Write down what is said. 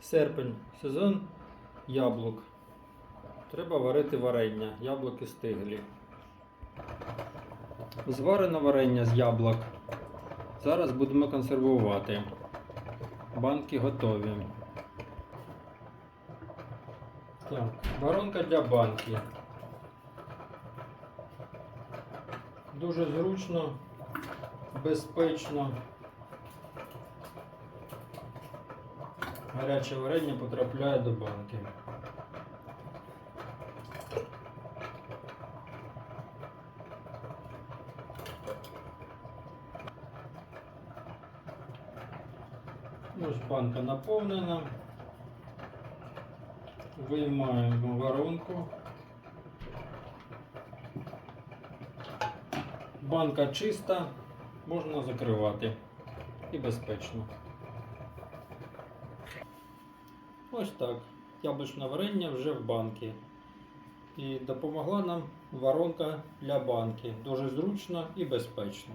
Серпень, сезон яблук. Треба варити варення, яблуки стиглі. Зварено варення з яблук. Зараз будемо консервувати. Банки готові. Так, воронка для банки. Дуже зручно, безпечно. Гаряче варення потрапляє до банки. Ось банка наповнена. Виймаємо воронку. Банка чиста, можна закривати і безпечно. Ось так. Яблучне варення вже в банки. І допомогла нам воронка для банки. Дуже зручно і безпечно.